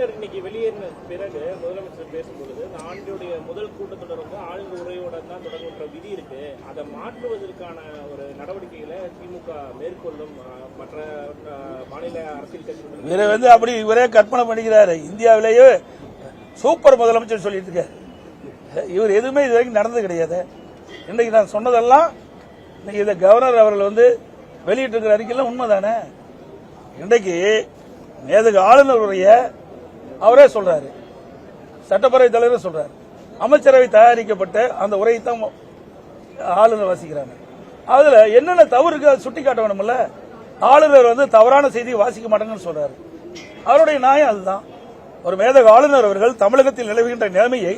ஆளுநர் இன்னைக்கு வெளியேறின பிறகு முதலமைச்சர் பேசும்பொழுது இந்த ஆண்டுடைய முதல் கூட்டத்தொடர் வந்து ஆளுநர் உரையோட தான் தொடங்குன்ற விதி இருக்கு. அதை மாற்றுவதற்கான ஒரு நடவடிக்கைகளை திமுக மேற்கொள்ளும் மற்ற மாநில அரசியல் கட்சிகள் இவரை வந்து அப்படி இவரே கற்பனை பண்ணிக்கிறாரு. இந்தியாவிலேயே சூப்பர் முதலமைச்சர் சொல்லிட்டு இருக்காரு இவர் எதுவுமே இது வரைக்கும் நடந்தது கிடையாது. இன்னைக்கு நான் சொன்னதெல்லாம் இன்னைக்கு இதை கவர்னர் அவர்கள் வந்து வெளியிட்டிருக்கிற அறிக்கையெல்லாம் உண்மைதானே? இன்றைக்கு நேதுக்கு ஆளுநர் அவரே சொல்றாரு. சட்டப்பேரவை தலைவர் சொல்றாரு. அமைச்சரவை தயாரிக்கப்பட்ட அந்த உரையை தான் ஆளுநர் வாசிக்கிறாங்க. அதுல என்னென்ன தவறு அதை சுட்டி காட்ட வேணும்ல ஆளுநர் வந்து தவறான செய்தியை வாசிக்க மாட்டாங்கன்னு சொல்றாரு. அவருடைய நியாயம் அதுதான். ஒரு மேதக ஆளுநர் அவர்கள் தமிழகத்தில் நிலவுகின்ற நிலைமையை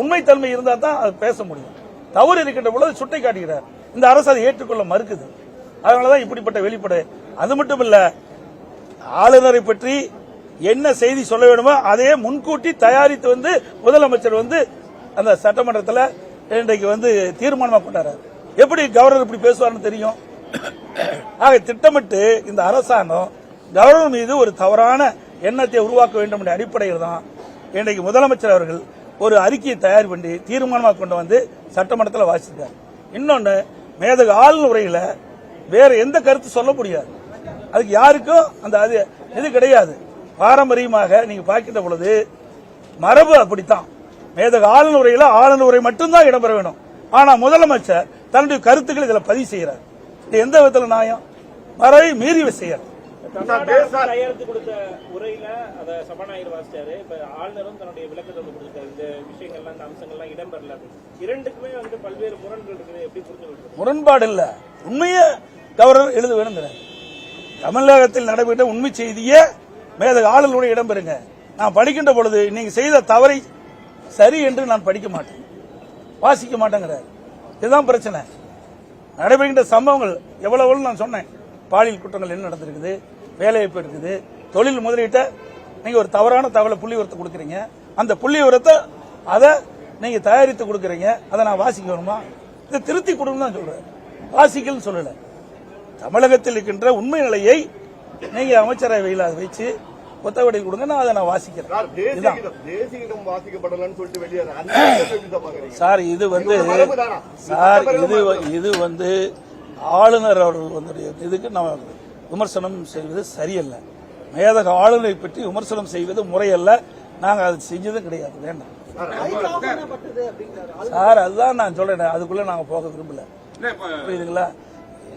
உண்மைத்தன்மை இருந்தா தான் அது பேச முடியும். தவறு இருக்கின்ற பொழுது சுட்டை காட்டுகிறார் இந்த அரசு அதை ஏற்றுக்கொள்ள மறுக்குது. அதனாலதான் இப்படிப்பட்ட வெளிப்படை. அது மட்டும் இல்ல ஆளுநரை பற்றி என்ன செய்தி சொல்ல வேணுமோ அதையே முன்கூட்டி தயாரித்து வந்து முதலமைச்சர் வந்து அந்த சட்டமன்றத்தில் இன்றைக்கு வந்து தீர்மானமாக கொண்டாரு எப்படி கவர்னர் இப்படி பேசுவார்னு தெரியும்? ஆக திட்டமிட்டு இந்த அரசாங்கம் கவர்னர் மீது ஒரு தவறான எண்ணத்தை உருவாக்க வேண்டும் என்ற அடிப்படையில் தான் இன்றைக்கு முதலமைச்சர் அவர்கள் ஒரு அறிக்கையை தயார் பண்ணி தீர்மானமாக கொண்டு வந்து சட்டமன்றத்தில் வாசித்தார் இன்னொன்று மேதக ஆளுநர் உரையில வேற எந்த கருத்து சொல்ல முடியாது. அதுக்கு யாருக்கும் அந்த அது இது கிடையாது. பாரம்பரியமாக நீங்க பார்க்கின்ற பொழுது மரபு அப்படித்தான். மேதக ஆளுநர் உரையில ஆளுநர் உரை மட்டும்தான் இடம்பெற வேணும். ஆனா முதலமைச்சர் தன்னுடைய கருத்துக்களை இதுல பதிவு செய்யறார் இது எந்த விதத்துல நியாயம்? மரபை மீறி செய்யறார் தமிழ்நாடு அரசு கையெழுத்து கொடுத்த உரையில அத சபாநாயகர் வாசிச்சாரு. இப்ப ஆளுநரும் தன்னுடைய விளக்கத்தை வந்து கொடுத்தாரு இந்த விஷயங்கள்லாம் இந்த அம்சங்கள்லாம் இடம்பெறல அப்படின்னு. இரண்டுக்குமே வந்து பல்வேறு முரண்கள் இருக்குது. எப்படி புரிஞ்சு கொள்றது முரண்பாடு இல்ல. உண்மையை கவர்னர் எழுத வேணுங்கிறார் தமிழகத்தில் நடைபெற்ற உண்மை செய்தியே மேதக ஆளுநருடைய இடம்பெறுங்க நான் படிக்கின்ற பொழுது நீங்க செய்த தவறை சரி என்று நான் படிக்க மாட்டேன். வாசிக்க மாட்டேங்கிறார். இதுதான் பிரச்சனை. நடைபெறுகின்ற சம்பவங்கள் எவ்வளவு நான் சொன்னேன். பாலியல் குற்றங்கள் என்ன நடந்திருக்குது வேலைவாய்ப்பு இருக்குது தொழில் முதலீட்ட நீங்க ஒரு தவறான தகவலை புள்ளி உரத்தை கொடுக்குறீங்க. அந்த புள்ளி உரத்தை அதை நீங்க தயாரித்து கொடுக்குறீங்க. அதை நான் வாசிக்க வேணுமா? இதை திருத்தி கொடுன்னு தான் சொல்றேன். வாசிக்கல்னு சொல்லலை. தமிழகத்தில் இருக்கின்ற உண்மை நிலையை நீங்க அமைச்சரவையில் அதை வச்சு ஒத்தவடையில் கொடுங்க நான் அதை நான் வாசிக்கிறேன். சார் இது வந்து? சார் இது இது வந்து ஆளுநர் அவர்கள் வந்து இதுக்கு நம்ம விமர்சனம் செய்வது சரியல்ல. மேதக ஆளுநரை பற்றி விமர்சனம் செய்வது முறையல்ல. நாங்கள் அது செஞ்சதும் கிடையாது வேண்டாம். சார் அதுதான் நான் சொல்றேன். அதுக்குள்ள நாங்க போக விரும்பல. புரியுதுங்களா?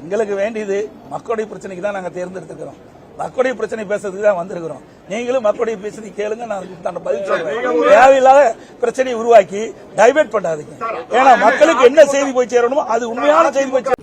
எங்களுக்கு வேண்டியது மக்களுடைய பிரச்சனைக்கு தான் நாங்க தேர்ந்தெடுத்துக்கிறோம் மக்களுடைய பிரச்சனை பேசுறதுக்கு தான் வந்திருக்கிறோம். நீங்களும் மக்களுடைய பிரச்சனை கேளுங்க நான் தன்னை பதில் சொல்றேன். தேவையில்லாத பிரச்சனையை உருவாக்கி டைவர்ட் பண்ணாதீங்க. ஏன்னா மக்களுக்கு என்ன செய்தி போய் சேரணுமோ அது உண்மையான செய்தி போய்